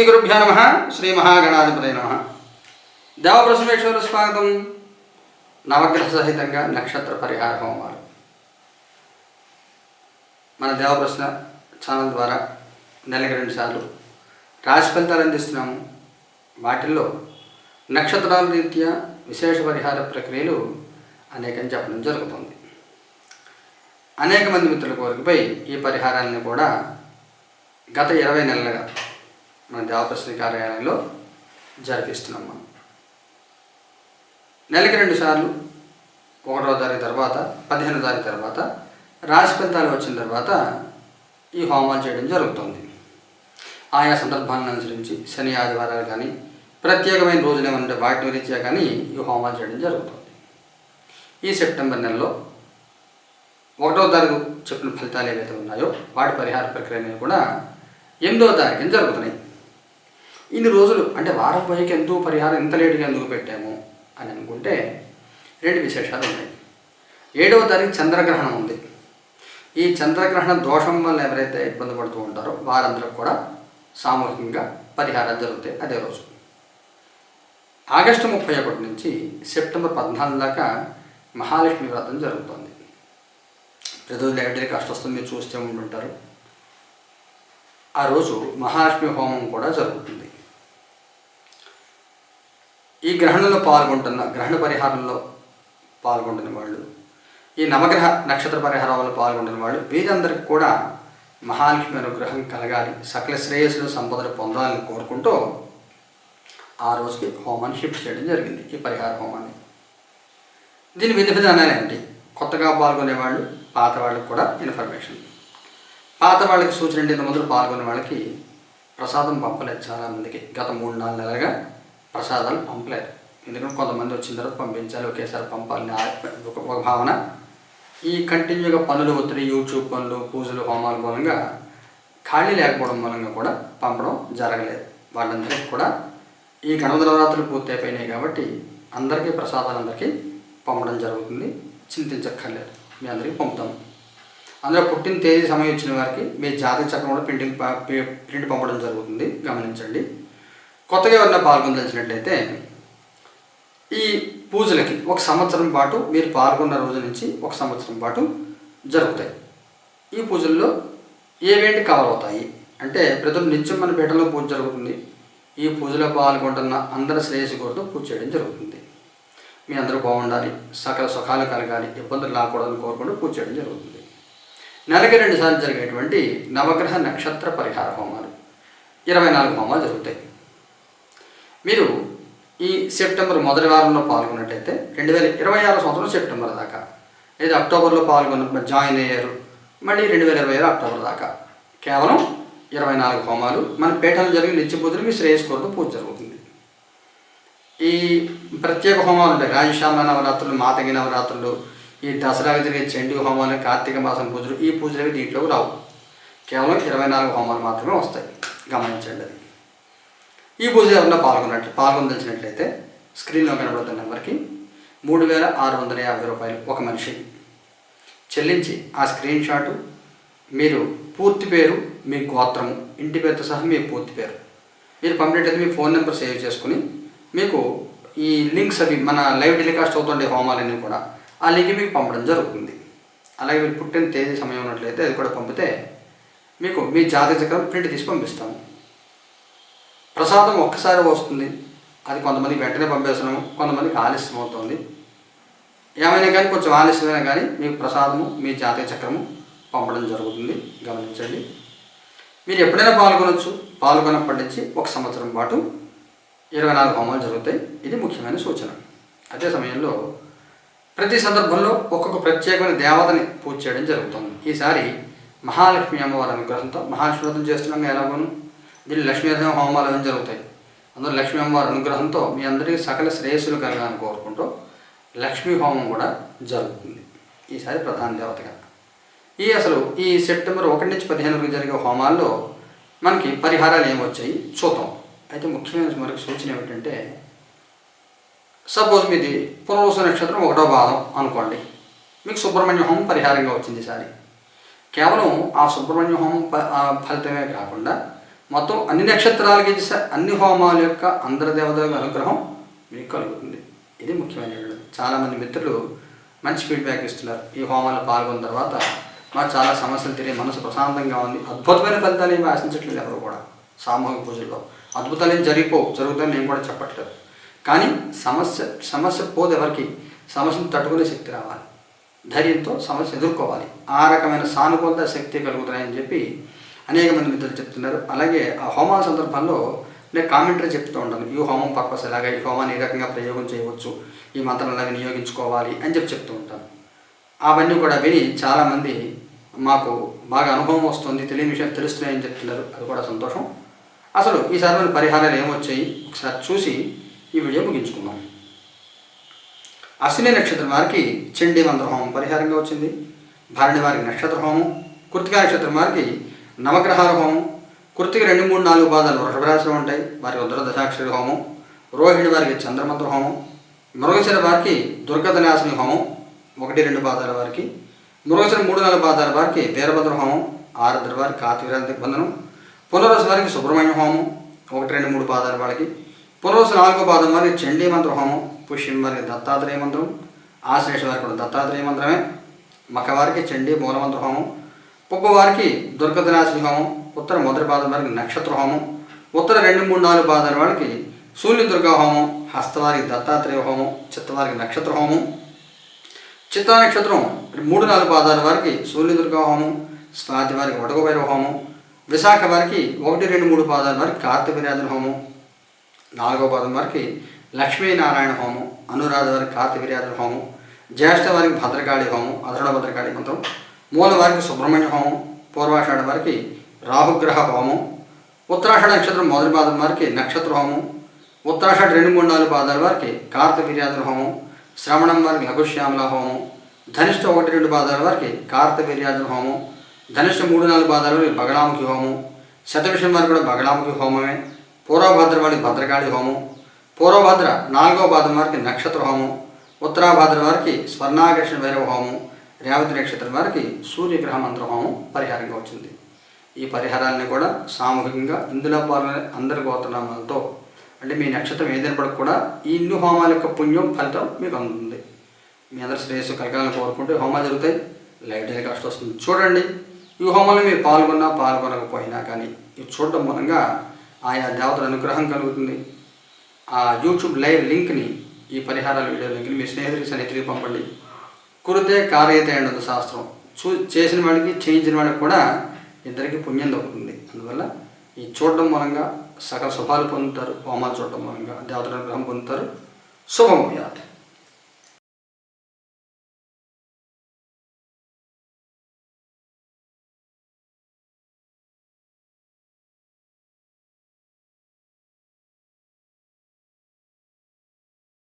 శ్రీగురుభ్యో నమ. శ్రీ మహాగణాధిపతి నమ. దేవప్రసమేశ్వర స్వాగతం. నవగ్రహ సహితంగా నక్షత్ర పరిహార హోమాలు. మన దేవప్రశ్న ఛానల్ ద్వారా నెలకి రెండు సార్లు రాశి ఫలితాలు అందిస్తున్నాము. వాటిల్లో నక్షత్రాల రీత్యా విశేష పరిహార ప్రక్రియలు అనేకం చెప్పడం జరుగుతుంది. అనేక మంది మిత్రుల కోరికపై ఈ పరిహారాలను కూడా గత ఇరవై నెలలుగా మన దేవప్రశ్న కార్యాలయంలో జరిపిస్తున్నాం మనం. నెలకి రెండు సార్లు ఒకటో తారీఖు తర్వాత పదిహేనో తారీఖు తర్వాత రాశి ఫలితాలు వచ్చిన తర్వాత ఈ హోమాలు చేయడం జరుగుతుంది. ఆయా సందర్భాలను అనుసరించి శని ఆదివారాలు కానీ ప్రత్యేకమైన రోజులు ఏమంటే వాటిని రీత్యా కానీ ఈ హోమాలు చేయడం జరుగుతుంది. ఈ సెప్టెంబర్ నెలలో ఒకటో తారీఖు చెప్పిన ఫలితాలు ఏవైతే ఉన్నాయో వాటి పరిహార ప్రక్రియ కూడా ఎనిమిదవ తారీఖున జరుగుతున్నాయి. ఇన్ని రోజులు అంటే వారం పోయికి ఎందుకు పరిహారం ఎంత లేటుగా ఎందుకు పెట్టాము అని అనుకుంటే రెండు విశేషాలు ఉన్నాయి. ఏడవ తారీఖు చంద్రగ్రహణం ఉంది. ఈ చంద్రగ్రహణ దోషం వల్ల ఎవరైతే ఇబ్బంది పడుతూ ఉంటారో వారందరికి కూడా సామూహికంగా పరిహారం జరుగుతాయి అదే రోజు. ఆగస్టు ముప్పై ఒకటి నుంచి సెప్టెంబర్ పద్నాలుగు దాకా మహాలక్ష్మి వ్రతం జరుగుతుంది. ప్రతి లైబ్రరీకి అష్టొస్తుంది మీరు చూస్తూ ఉంటుంటారు ఆ రోజు మహాలక్ష్మి హోమం కూడా జరుగుతుంది. ఈ గ్రహణంలో పాల్గొంటున్న గ్రహణ పరిహారంలో పాల్గొంటున్న వాళ్ళు ఈ నవగ్రహ నక్షత్ర పరిహారంలో పాల్గొంటున్న వాళ్ళు వీరందరికీ కూడా మహాలక్ష్మి అనుగ్రహం కలగాలి. సకల శ్రేయస్సులు సంపదలు పొందాలని కోరుకుంటూ ఆ రోజుకి హోమాన్ని షిఫ్ట్ చేయడం జరిగింది ఈ పరిహార హోమాన్ని. దీని విధి విధానాలేంటి కొత్తగా పాల్గొనే వాళ్ళు పాత వాళ్ళకి కూడా ఇన్ఫర్మేషన్. పాత వాళ్ళకి సూచన ఇంత ముందు పాల్గొనే వాళ్ళకి ప్రసాదం పంపలేదు చాలామందికి. గత మూడు నాలుగు నెలలుగా ప్రసాదాలు పంపలేదు. ఎందుకంటే కొంతమంది వచ్చిన తర్వాత పంపించాలి ఒకేసారి పంపాలని ఒక ఒక భావన. ఈ కంటిన్యూగా పనులు ఒత్తిడి యూట్యూబ్ పనులు పూజలు హోమాల మూలంగా ఖాళీ లేకపోవడం మూలంగా కూడా పంపడం జరగలేదు. వాళ్ళందరికీ కూడా ఈ గణపతి నవరాత్రులు పూర్తి అయిపోయినాయి కాబట్టి అందరికీ ప్రసాదాలు అందరికీ పంపడం జరుగుతుంది. చింతించక్కర్లేదు. మీ అందరికీ పంపుతాము అందులో పుట్టిన తేదీ సమయం ఇచ్చిన వారికి మీ జాతక చక్రం కూడా ప్రింటింగ్ ప్రింట్ పంపడం జరుగుతుంది. గమనించండి. కొత్తగా ఎవరైనా పాల్గొనదలిచినట్లయితే ఈ పూజలకి ఒక సంవత్సరం పాటు మీరు పాల్గొన్న రోజు నుంచి ఒక సంవత్సరం పాటు జరుగుతాయి. ఈ పూజల్లో ఏవేంటి కవర్ అవుతాయి? అంటే ప్రజలు నిత్యం మన పీఠంలో పూజ జరుగుతుంది. ఈ పూజలో పాల్గొంటున్న అందరి శ్రేయస్సు కోరుతూ పూజ చేయడం జరుగుతుంది. మీ అందరూ బాగుండాలి సకల సుఖాలు కలగాలి ఇబ్బందులు రాకూడదని కోరుకుంటూ పూజ చేయడం జరుగుతుంది. నెలకి రెండు సార్లు జరిగేటువంటి నవగ్రహ నక్షత్ర పరిహార హోమాలు. ఇరవై నాలుగు హోమాలు జరుగుతాయి. మీరు ఈ సెప్టెంబర్ మొదటి వారంలో పాల్గొన్నట్టయితే రెండు వేల ఇరవై ఆరు సంవత్సరం సెప్టెంబర్ దాకా. లేదా అక్టోబర్లో పాల్గొన్న జాయిన్ అయ్యారు. మళ్ళీ రెండు వేల ఇరవై ఆరు అక్టోబర్ దాకా. కేవలం ఇరవై నాలుగు హోమాలు. మన పీఠంలో జరిగిన నిత్యపూజలు మీ శ్రేయస్ కోరుతూ పూజ జరుగుతుంది. ఈ ప్రత్యేక హోమాలు ఉంటాయి. రాజశ్యామ నవరాత్రులు మాతంగి నవరాత్రులు ఈ దసరాకి జరిగే చండీ హోమాలు కార్తీక మాసం పూజలు ఈ పూజలు అవి దీంట్లోకి రావు. కేవలం ఇరవై నాలుగు హోమాలు మాత్రమే వస్తాయి. గమనించండి అది. ఈ పూజ ఎవరైనా పాల్గొన్నట్లు పాల్గొనదలిచినట్లయితే స్క్రీన్లో కనబడుతున్న నెంబర్కి మూడు వేల ఆరు వందల యాభై రూపాయలు ఒక మనిషి చెల్లించి ఆ స్క్రీన్ షాటు మీరు పూర్తి పేరు మీ గోత్రము ఇంటి పేరుతో సహా మీ పూర్తి పేరు. మీరు పంపినట్లయితే మీ ఫోన్ నెంబర్ సేవ్ చేసుకుని మీకు ఈ లింక్స్ అవి మన లైవ్ టెలికాస్ట్ అవుతుండే హోమాలన్నీ కూడా ఆ లింక్ మీకు పంపడం జరుగుతుంది. అలాగే మీరు పుట్టిన తేదీ సమయం ఉన్నట్లయితే అది కూడా పంపితే మీకు మీ జాతక చక్రం ప్రింట్ తీసి పంపిస్తాము. ప్రసాదం ఒక్కసారి వస్తుంది అది కొంతమందికి వెంటనే పంపేస్తున్నాము కొంతమందికి ఆలస్యం అవుతుంది. ఏమైనా కానీ కొంచెం ఆలస్యమైనా కానీ మీకు ప్రసాదము మీ జాతీయ చక్రము పంపడం జరుగుతుంది. గమనించండి. మీరు ఎప్పుడైనా పాల్గొనవచ్చు పాల్గొనప్పటి నుంచి ఒక సంవత్సరం పాటు ఇరవై నాలుగు హోమాలు జరుగుతాయి. ఇది ముఖ్యమైన సూచన. అదే సమయంలో ప్రతి సందర్భంలో ఒక్కొక్క ప్రత్యేకమైన దేవతని పూజ చేయడం జరుగుతుంది. ఈసారి మహాలక్ష్మి అమ్మవారి అనుగ్రహంతో మహాలక్ష్మి చేస్తున్నాం. ఎలాగోను వీళ్ళు లక్ష్మీ హోమాలు అవి జరుగుతాయి? అందులో లక్ష్మీ అమ్మవారి అనుగ్రహంతో మీ అందరికీ సకల శ్రేయస్సులు కలగాలని కోరుకుంటూ లక్ష్మీ హోమం కూడా జరుగుతుంది. ఈసారి ప్రధాన దేవతగా. ఈ అసలు ఈ సెప్టెంబర్ ఒకటి నుంచి పదిహేను వరకు జరిగే హోమాల్లో మనకి పరిహారాలు ఏమొచ్చాయి చూద్దాం. అయితే ముఖ్యమైన మనకి సూచన ఏమిటంటే సపోజ్ మీది పునర్వస నక్షత్రం ఒకటో భాగం అనుకోండి. మీకు సుబ్రహ్మణ్య హోమం పరిహారంగా వచ్చింది ఈసారి. కేవలం ఆ సుబ్రహ్మణ్య హోమం ఫలితమే కాకుండా మొత్తం అన్ని నక్షత్రాలకి చేసే అన్ని హోమాల యొక్క అందరి దేవతల అనుగ్రహం మీకు కలుగుతుంది. ఇది ముఖ్యమైన చాలామంది మిత్రులు మంచి ఫీడ్బ్యాక్ ఇస్తున్నారు. ఈ హోమాలు పాల్గొన్న తర్వాత మాకు చాలా సమస్యలు తిరిగి మనసు ప్రశాంతంగా ఉంది. అద్భుతమైన ఫలితాలు ఏమి ఆశించట్లేదు ఎవరు కూడా. సామూహిక పూజల్లో అద్భుతాలు ఏం జరిగిపో జరుగుతాయని నేను కూడా చెప్పట్లేదు. కానీ సమస్య సమస్య పోదు ఎవరికి. సమస్యను తట్టుకునే శక్తి రావాలి. ధైర్యంతో సమస్య ఎదుర్కోవాలి. ఆ రకమైన సానుకూలత శక్తి కలుగుతున్నాయని చెప్పి అనేక మంది మిత్రులు చెప్తున్నారు. అలాగే ఆ హోమాల సందర్భంలో నేను కామెంటరీ చెప్తూ ఉంటాను. ఈ హోమం పర్పస్ ఎలాగా ఈ హోమాన్ని ఈ రకంగా ప్రయోగం చేయవచ్చు ఈ మంత్రం ఎలాగ వినియోగించుకోవాలి అని చెప్పి చెప్తూ ఉంటాను. అవన్నీ కూడా విని చాలామంది మాకు బాగా అనుభవం వస్తుంది తెలియని విషయం తెలుస్తున్నాయని చెప్తున్నారు. అది కూడా సంతోషం. అసలు ఈసారి మన పరిహారాలు ఏమొచ్చాయి? ఒకసారి చూసి ఈ వీడియో ముగించుకుందాం. అశ్విని నక్షత్రం వారికి చండీ మంత్ర హోమం పరిహారంగా వచ్చింది. భరణి వారికి నక్షత్ర హోమం. కృతికా నక్షత్రం వారికి నవగ్రహాల హోమం కృతికి రెండు మూడు నాలుగు పాదాలు వృషభ ఉంటాయి. వారికి ఉత్తర దశాక్షరి హోమం రోహిణి వారికి చంద్రమంత్ర హోమం మృగశిర వారికి దుర్గదనాశిని హోమం ఒకటి రెండు పాదాల వారికి మృగశిర మూడు నాలుగు పాదాల వారికి వీరభద్ర హోమం ఆరుద్ర వారికి కార్తీవీర బంధనం పునరసు వారికి సుబ్రహ్మణ్య హోమం ఒకటి రెండు మూడు పాదాల వారికి పునరసు నాలుగో పాదం వారికి చండీ మంత్ర హోమం పుష్యం వారికి దత్తాత్రేయ మంత్రం ఆశ్లేష వారికి కూడా దత్తాత్రేయ మంత్రమే మకవారికి చండీ మూలమంత్ర హోమం వారికి దుర్గదనాశిని హోమం ఉత్తర మొదటి పాదం వారికి నక్షత్ర హోమం ఉత్తర రెండు మూడు నాలుగు పాదాల వారికి సూర్య దుర్గా హోమం హస్తవారికి దత్తాత్రేయ హోమం చిత్తవారికి నక్షత్ర హోమం చిత్తా నక్షత్రం మూడు నాలుగు పాదాల వారికి సూర్య దుర్గా హోమం స్వాతి వారికి వడగభైరవ హోమం విశాఖ వారికి ఒకటి రెండు మూడు పాదాల వారికి కార్తీకరాజన హోమం. నాలుగో పాదం వారికి లక్ష్మీనారాయణ హోమం అనురాధ వారికి కార్తీకరాజన హోమం జ్యేష్ఠ వారికి భద్రకాళి హోమం అధరుణ భద్రకాళి మంత్రం. మూల వారికి సుబ్రహ్మణ్య హోమం పూర్వాషాఢ వారికి రాహుగ్రహ హోమం ఉత్తరాషాఢ నక్షత్రం మొదటి పాదం వారికి నక్షత్ర హోమం ఉత్తరాషాఢ రెండు మూడు నాలుగు పాదాల వారికి కార్తవీర్యాదుల హోమం శ్రవణం వారికి లఘుశ్యామల హోమం ధనిష్ట ఒకటి రెండు పాదాల వారికి కార్తవీర్యాదుల హోమం ధనిష్ట మూడు నాలుగు పాదాల వారికి బగళాముఖి హోమం శతవిషయం వారికి కూడా బగళాముఖి హోమమే పూర్వభద్ర వారికి భద్రకాళి హోమం పూర్వభద్ర నాలుగవ పాదం వారికి నక్షత్ర హోమం ఉత్తరాభద్ర వారికి స్వర్ణాకర్షణ భైరవ హోమం రేవతి నక్షత్రం వారికి సూర్యగ్రహ మంత్ర హోమం పరిహారంగా వచ్చింది. ఈ పరిహారాన్ని కూడా సామూహికంగా ఇందులో పాల్గొనే అందరి గోత్రనామాలతో అంటే మీ నక్షత్రం ఏదైనప్పటికి కూడా ఈ ఇన్ని హోమాల యొక్క పుణ్యం ఫలితం మీకు అందుతుంది. మీ అందరి శ్రేయస్సు కలగాలని కోరుకుంటే హోమాలు జరుగుతాయి. లైవ్ టెలికాస్ట్ వస్తుంది. చూడండి ఈ హోమాలు మీరు పాల్గొన్నా పాల్గొనకపోయినా కానీ ఇది చూడటం మూలంగా ఆయా దేవతల అనుగ్రహం కలుగుతుంది. ఆ యూట్యూబ్ లైవ్ లింక్ని ఈ పరిహారాల వీడియో లింక్ని మీ స్నేహితులకి సన్నిహితులకి పంపండి. కురితే కార్యతే ఉండదు శాస్త్రం. చూ చేసిన వాడికి చేయించిన వాడికి కూడా ఇద్దరికి పుణ్యం దొరుకుతుంది అందువల్ల ఈ చూడడం మూలంగా సకల శుభాలు పొందుతారు. హోమాలు చూడటం మూలంగా దేవతల గ్రహం పొందుతారు. శుభం యాత్ర